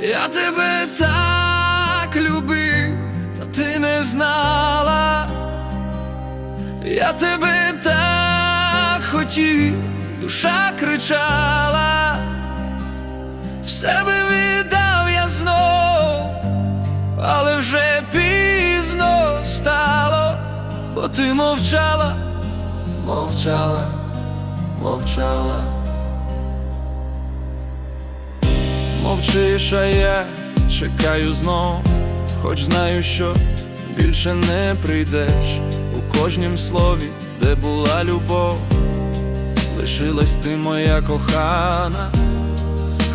Я тебе так любив, та ти не знала. Я тебе так хотів, душа кричала, в себе віддав я знов, але вже пізно стало, бо ти мовчала, мовчала, мовчала. Мовчиш, а я чекаю знов, хоч знаю, що більше не прийдеш у кожнім слові, де була любов, лишилась ти моя кохана,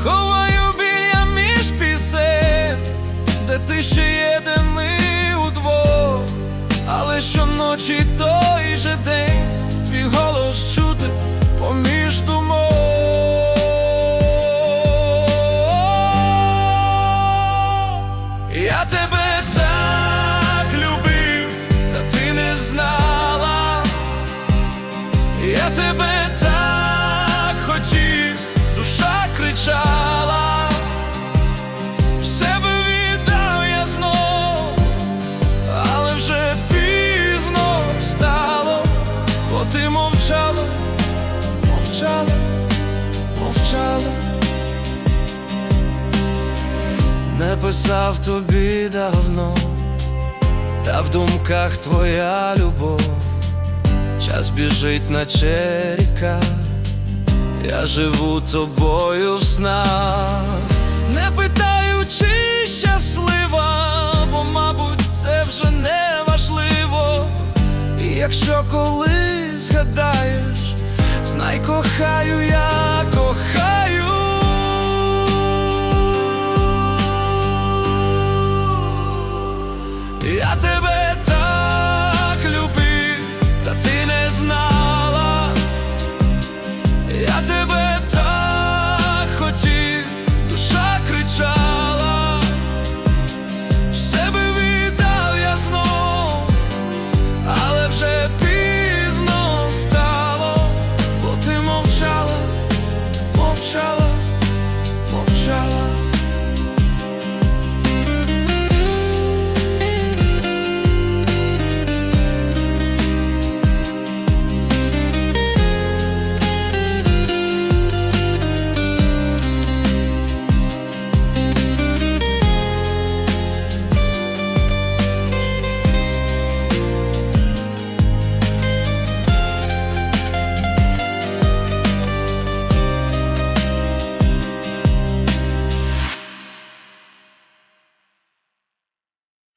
ховаю біля між пісень, де ти ще є, де ми удвох, але щоночі той же день, твій голос чути Я тебе так хотів, душа кричала, в себе віддав я знов, але вже пізно стало, бо ти мовчала, мовчала, мовчала. Не писав тобі давно, та в думках твоя любов. Час біжить, наче ріка, я живу тобою в снах, не питаю, чи щаслива, бо, мабуть, це вже не важливо. І якщо колись згадаєш, знай кохаю я.